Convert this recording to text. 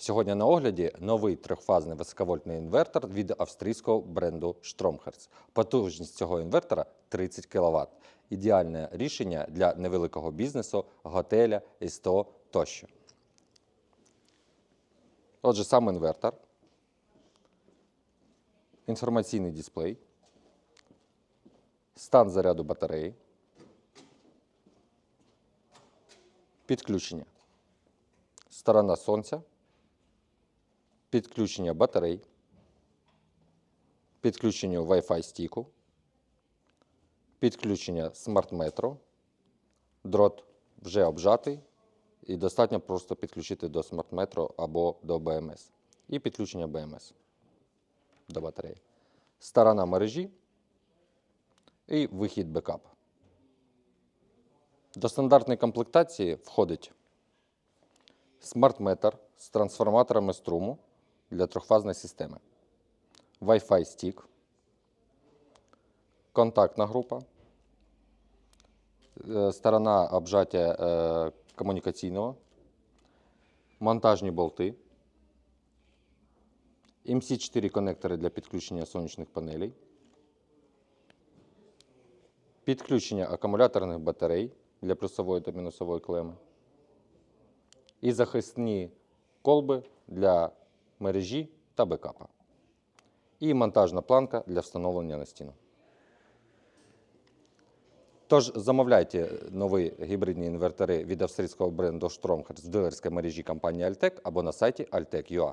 Сьогодні на огляді новий трьохфазний високовольтний інвертор від австрійського бренду Stromhertz. Потужність цього інвертора 30 кВт. Ідеальне рішення для невеликого бізнесу, готеля, СТО тощо. Отже, сам інвертор, інформаційний дисплей, стан заряду батареї, підключення, сторона сонця, підключення батарей, підключення Wi-Fi стіку, підключення смарт-метро, дрот вже обжатий, і достатньо просто підключити до смарт-метро або до BMS. І підключення BMS до батареї. Сторона мережі і вихід бекап. До стандартної комплектації входить смарт-метр з трансформаторами струму для трьохфазної системи, Wi-Fi стік, контактна група, е, сторона обжаття е, комунікаційного, монтажні болти, MC4 конектори для підключення сонячних панелей, підключення акумуляторних батарей для плюсової та мінусової клеми і захисні колби для мережі та бекапа. І монтажна планка для встановлення на стіну. Тож замовляйте нові гібридні інвертори від австрійського бренду Stromhertz в дилерській мережі компанії Altec або на сайті altec.ua.